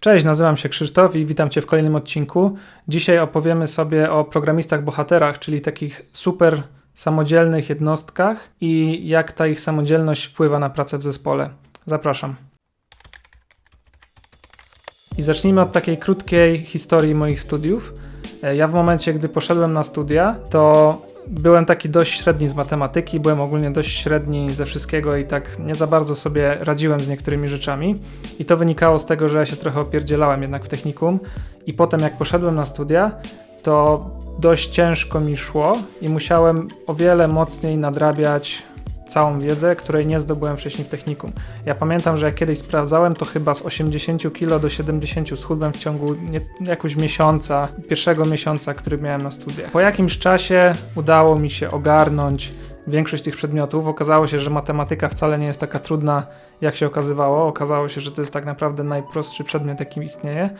Cześć, nazywam się Krzysztof i witam Cię w kolejnym odcinku. Dzisiaj opowiemy sobie o programistach bohaterach, czyli takich super samodzielnych jednostkach i jak ta ich samodzielność wpływa na pracę w zespole. Zapraszam. I zacznijmy od takiej krótkiej historii moich studiów. E, Ja w momencie, gdy poszedłem na studia, to byłem taki dość średni z matematyki, byłem ogólnie dość średni ze wszystkiego i tak nie za bardzo sobie radziłem z niektórymi rzeczami. I to wynikało z tego, że ja się trochę opierdzielałem jednak w technikum. I potem, jak poszedłem na studia, to dość ciężko mi szło i musiałem o wiele mocniej nadrabiać całą wiedzę, której nie zdobyłem wcześniej w technikum. Ja pamiętam, że jak kiedyś sprawdzałem, to chyba z 80 kg do 70 schudłem w ciągu nie, jakoś miesiąca, pierwszego miesiąca, który miałem na studiach. Po jakimś czasie udało mi się ogarnąć większość tych przedmiotów. Okazało się, że matematyka wcale nie jest taka trudna, jak się okazywało. Okazało się, że to jest tak naprawdę najprostszy przedmiot, jaki istnieje.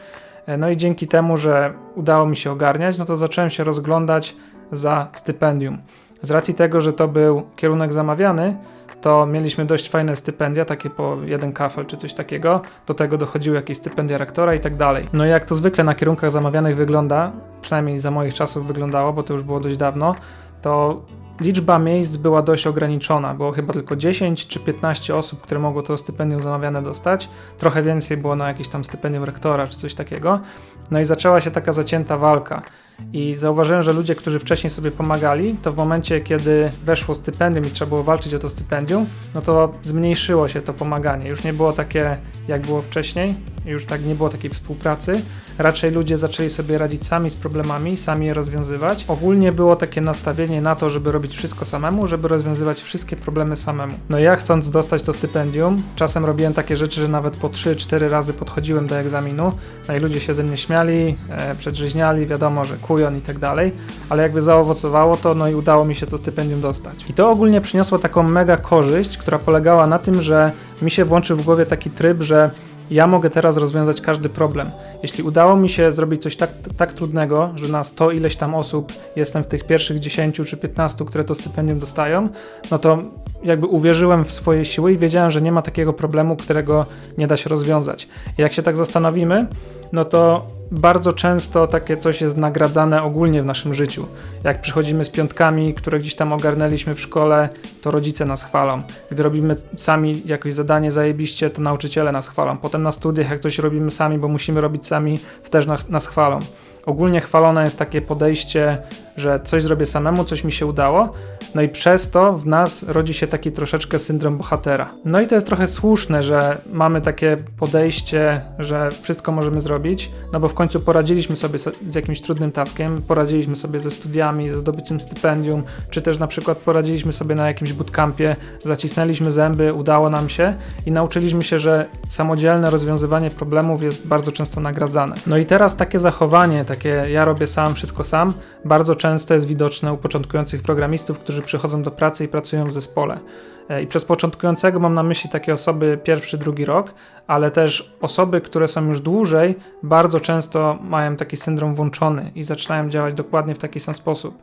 E, No i dzięki temu, że udało mi się ogarniać, no to zacząłem się rozglądać za stypendium. Z racji tego, że to był kierunek zamawiany, to mieliśmy dość fajne stypendia, takie po jeden kafel czy coś takiego. Do tego dochodziły jakieś stypendia rektora i tak dalej. No i jak to zwykle na kierunkach zamawianych wygląda, przynajmniej za moich czasów wyglądało, bo to już było dość dawno, to liczba miejsc była dość ograniczona. Było chyba tylko 10 czy 15 osób, które mogło to stypendium zamawiane dostać. Trochę więcej było na jakieś tam stypendium rektora czy coś takiego. No i zaczęła się taka zacięta walka. I zauważyłem, że ludzie, którzy wcześniej sobie pomagali, to w momencie, kiedy weszło stypendium i trzeba było walczyć o to stypendium, no to zmniejszyło się to pomaganie. Już nie było takie, jak było wcześniej, już tak nie było takiej współpracy. Raczej ludzie zaczęli sobie radzić sami z problemami, sami je rozwiązywać. Ogólnie było takie nastawienie na to, żeby robić wszystko samemu, żeby rozwiązywać wszystkie problemy samemu. No ja chcąc dostać to stypendium, czasem robiłem takie rzeczy, że nawet po 3-4 razy podchodziłem do egzaminu, no i ludzie się ze mnie śmiali, e, przedrzeźniali, wiadomo, że kujon i tak dalej, ale jakby zaowocowało to, no i udało mi się to stypendium dostać. I to ogólnie przyniosło taką mega korzyść, która polegała na tym, że mi się włączył w głowie taki tryb, że ja mogę teraz rozwiązać każdy problem. Jeśli udało mi się zrobić coś tak, tak trudnego, że na 100 ileś tam osób jestem w tych pierwszych 10 czy 15, które to stypendium dostają, no to jakby uwierzyłem w swoje siły i wiedziałem, że nie ma takiego problemu, którego nie da się rozwiązać. I jak się tak zastanowimy, no to bardzo często takie coś jest nagradzane ogólnie w naszym życiu. Jak przychodzimy z piątkami, które gdzieś tam ogarnęliśmy w szkole, to rodzice nas chwalą. Gdy robimy sami jakieś zadanie zajebiście, to nauczyciele nas chwalą. Potem na studiach, jak coś robimy sami, bo musimy robić sami, to też nas, nas chwalą. Ogólnie chwalone jest takie podejście, że coś zrobię samemu, coś mi się udało, no i przez to w nas rodzi się taki troszeczkę syndrom bohatera. No i to jest trochę słuszne, że mamy takie podejście, że wszystko możemy zrobić, no bo w końcu poradziliśmy sobie z jakimś trudnym taskiem, poradziliśmy sobie ze studiami, ze zdobyciem stypendium, czy też na przykład poradziliśmy sobie na jakimś bootcampie, zacisnęliśmy zęby, udało nam się i nauczyliśmy się, że samodzielne rozwiązywanie problemów jest bardzo często nagradzane. No i teraz takie zachowanie, takie ja robię sam, wszystko sam, bardzo często jest widoczne u początkujących programistów, którzy przychodzą do pracy i pracują w zespole. E, I przez początkującego mam na myśli takie osoby pierwszy, drugi rok, ale też osoby, które są już dłużej, bardzo często mają taki syndrom włączony i zaczynają działać dokładnie w taki sam sposób.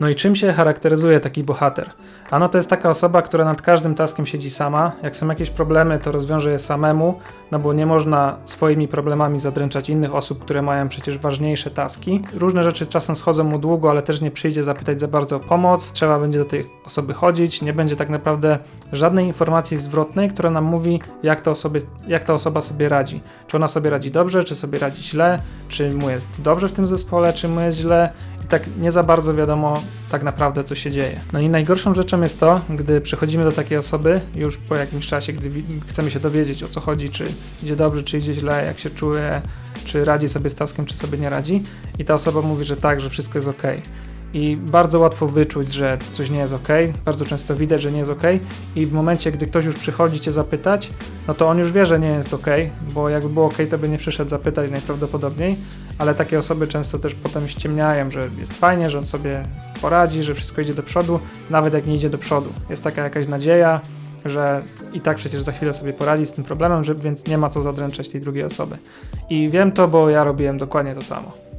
No i czym się charakteryzuje taki bohater? Ano to jest taka osoba, która nad każdym taskiem siedzi sama. Jak są jakieś problemy, to rozwiąże je samemu, no bo nie można swoimi problemami zadręczać innych osób, które mają przecież ważniejsze taski. Różne rzeczy czasem schodzą mu długo, ale też nie przyjdzie zapytać za bardzo o pomoc. Trzeba będzie do tej osoby chodzić, nie będzie tak naprawdę żadnej informacji zwrotnej, która nam mówi, jak ta, jak ta osoba sobie radzi. Czy ona sobie radzi dobrze, czy sobie radzi źle, czy mu jest dobrze w tym zespole, czy mu jest źle. Tak nie za bardzo wiadomo tak naprawdę, co się dzieje. No i najgorszą rzeczą jest to, gdy przychodzimy do takiej osoby już po jakimś czasie, gdy chcemy się dowiedzieć o co chodzi, czy idzie dobrze, czy idzie źle, jak się czuje, czy radzi sobie z taskiem, czy sobie nie radzi. I ta osoba mówi, że tak, że wszystko jest ok. I bardzo łatwo wyczuć, że coś nie jest ok. Bardzo często widać, że nie jest ok. I w momencie, gdy ktoś już przychodzi cię zapytać, no to on już wie, że nie jest ok, bo jakby było ok, to by nie przyszedł zapytać najprawdopodobniej. Ale takie osoby często też potem ściemniają, że jest fajnie, że on sobie poradzi, że wszystko idzie do przodu, nawet jak nie idzie do przodu. Jest taka jakaś nadzieja, że i tak przecież za chwilę sobie poradzi z tym problemem, że, więc nie ma co zadręczać tej drugiej osoby. I wiem to, bo ja robiłem dokładnie to samo.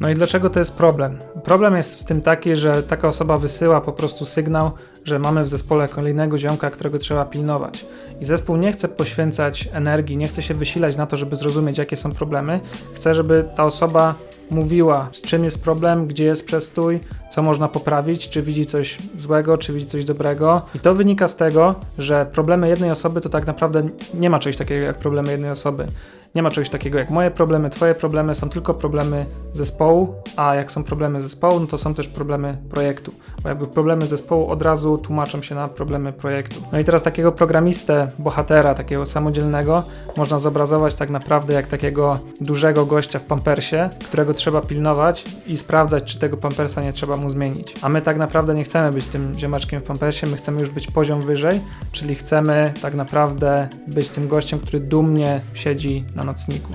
No i dlaczego to jest problem? Problem jest z tym taki, że taka osoba wysyła po prostu sygnał, że mamy w zespole kolejnego ziomka, którego trzeba pilnować. I zespół nie chce poświęcać energii, nie chce się wysilać na to, żeby zrozumieć, jakie są problemy. Chce, żeby ta osoba mówiła, z czym jest problem, gdzie jest przestój, co można poprawić, czy widzi coś złego, czy widzi coś dobrego. I to wynika z tego, że problemy jednej osoby to tak naprawdę nie ma czegoś takiego jak problemy jednej osoby. Nie ma czegoś takiego jak moje problemy, twoje problemy, są tylko problemy zespołu, a jak są problemy zespołu, no to są też problemy projektu. Bo jakby problemy zespołu od razu tłumaczą się na problemy projektu. No i teraz takiego programistę, bohatera, takiego samodzielnego, można zobrazować tak naprawdę jak takiego dużego gościa w pampersie, którego trzeba pilnować i sprawdzać, czy tego pampersa nie trzeba mu zmienić. A my tak naprawdę nie chcemy być tym ziemaczkiem w pampersie, my chcemy już być poziom wyżej, czyli chcemy tak naprawdę być tym gościem, który dumnie siedzi na nocniku.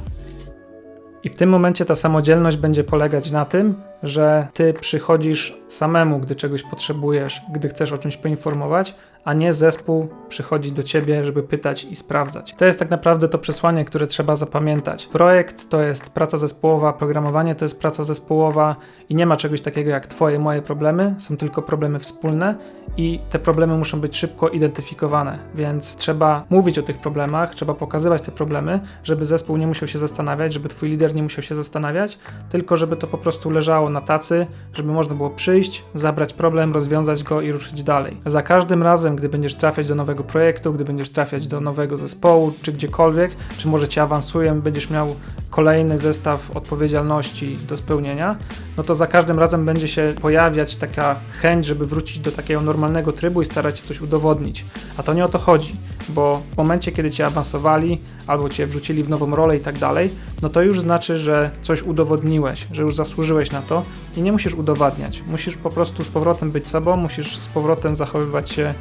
I w tym momencie ta samodzielność będzie polegać na tym, że ty przychodzisz samemu, gdy czegoś potrzebujesz, gdy chcesz o czymś poinformować, a nie zespół przychodzi do ciebie, żeby pytać i sprawdzać. To jest tak naprawdę to przesłanie, które trzeba zapamiętać. Projekt to jest praca zespołowa, programowanie to jest praca zespołowa i nie ma czegoś takiego jak twoje, moje problemy, są tylko problemy wspólne i te problemy muszą być szybko identyfikowane, więc trzeba mówić o tych problemach, trzeba pokazywać te problemy, żeby zespół nie musiał się zastanawiać, żeby twój lider nie musiał się zastanawiać, tylko żeby to po prostu leżało na tacy, żeby można było przyjść, zabrać problem, rozwiązać go i ruszyć dalej. Za każdym razem, gdy będziesz trafiać do nowego projektu, gdy będziesz trafiać do nowego zespołu, czy gdziekolwiek, czy może cię awansują, będziesz miał kolejny zestaw odpowiedzialności do spełnienia, no to za każdym razem będzie się pojawiać taka chęć, żeby wrócić do takiego normalnego trybu i starać się coś udowodnić. A to nie o to chodzi, bo w momencie, kiedy cię awansowali albo cię wrzucili w nową rolę i tak dalej, no to już znaczy, że coś udowodniłeś, że już zasłużyłeś na to i nie musisz udowadniać. Musisz po prostu z powrotem być sobą, musisz z powrotem zachowywać się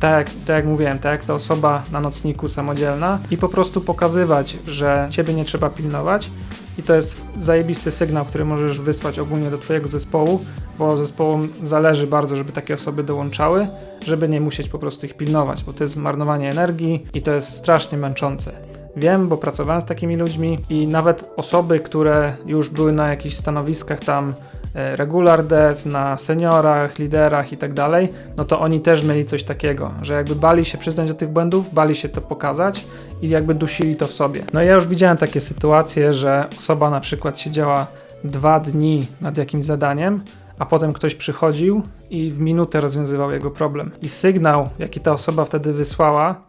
tak tak jak mówiłem, tak jak ta osoba na nocniku samodzielna i po prostu pokazywać, że ciebie nie trzeba pilnować. I to jest zajebisty sygnał, który możesz wysłać ogólnie do Twojego zespołu, bo zespołom zależy bardzo, żeby takie osoby dołączały, żeby nie musieć po prostu ich pilnować, bo to jest marnowanie energii i to jest strasznie męczące. Wiem, bo pracowałem z takimi ludźmi i nawet osoby, które już były na jakichś stanowiskach tam e, regular dev, na seniorach, liderach i tak dalej, no to oni też mieli coś takiego, że jakby bali się przyznać do tych błędów, bali się to pokazać i jakby dusili to w sobie. No ja już widziałem takie sytuacje, że osoba na przykład siedziała dwa dni nad jakimś zadaniem, a potem ktoś przychodził i w minutę rozwiązywał jego problem. I sygnał, jaki ta osoba wtedy wysłała,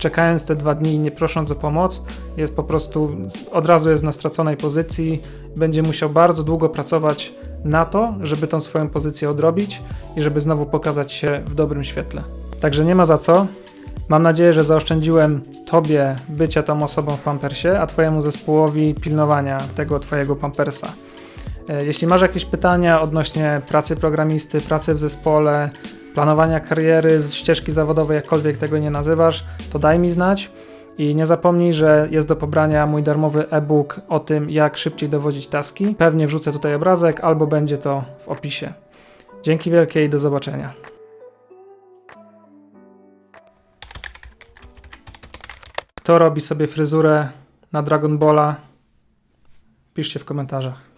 czekając te dwa dni i nie prosząc o pomoc, jest po prostu od razu jest na straconej pozycji, będzie musiał bardzo długo pracować na to, żeby tą swoją pozycję odrobić i żeby znowu pokazać się w dobrym świetle. Także nie ma za co. Mam nadzieję, że zaoszczędziłem Tobie bycia tą osobą w pampersie, a Twojemu zespołowi pilnowania tego Twojego pampersa. E, Jeśli masz jakieś pytania odnośnie pracy programisty, pracy w zespole, planowania kariery, ścieżki zawodowej, jakkolwiek tego nie nazywasz, to daj mi znać. I nie zapomnij, że jest do pobrania mój darmowy e-book o tym, jak szybciej dowodzić taski. Pewnie wrzucę tutaj obrazek, albo będzie to w opisie. Dzięki wielkie i do zobaczenia. Kto robi sobie fryzurę na Dragon Balla? Piszcie w komentarzach.